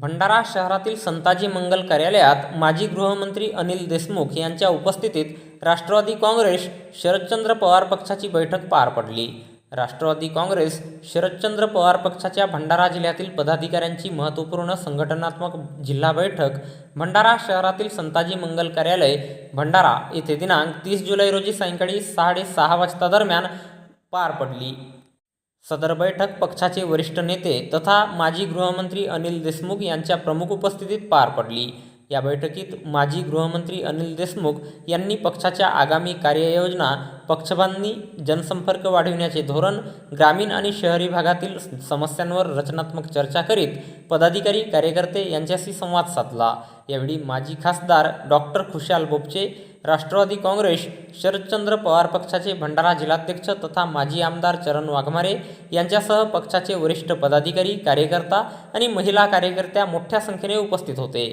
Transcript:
भंडारा शहरातील संताजी मंगल कार्यालयात माजी गृहमंत्री अनिल देशमुख यांच्या उपस्थितीत राष्ट्रवादी काँग्रेस शरदचंद्र पवार पक्षाची बैठक पार पडली. राष्ट्रवादी काँग्रेस शरदचंद्र पवार पक्षाच्या भंडारा जिल्ह्यातील पदाधिकाऱ्यांची महत्त्वपूर्ण संघटनात्मक जिल्हा बैठक भंडारा शहरातील संताजी मंगल कार्यालय भंडारा येथे दिनांक तीस जुलै रोजी सायंकाळी साडेसहा वाजता दरम्यान पार पडली. सदर बैठक पक्षाचे वरिष्ठ नेते तथा माजी गृहमंत्री अनिल देशमुख यांच्या प्रमुख उपस्थितीत पार पडली. या बैठकीत माजी गृहमंत्री अनिल देशमुख यांनी पक्षाच्या आगामी कार्ययोजना पक्षबांधणी जनसंपर्क वाढविण्याचे धोरण ग्रामीण आणि शहरी भागातील समस्यांवर रचनात्मक चर्चा करीत पदाधिकारी कार्यकर्ते यांच्याशी संवाद साधला. यावेळी माजी खासदार डॉक्टर खुशाल बोपचे राष्ट्रवादी काँग्रेस शरदचंद्र पवार पक्षाचे भंडारा जिल्हाध्यक्ष तथा माजी आमदार चरण वाघमारे यांच्यासह पक्षाचे वरिष्ठ पदाधिकारी कार्यकर्ता आणि महिला कार्यकर्त्या मोठ्या संख्येने उपस्थित होते.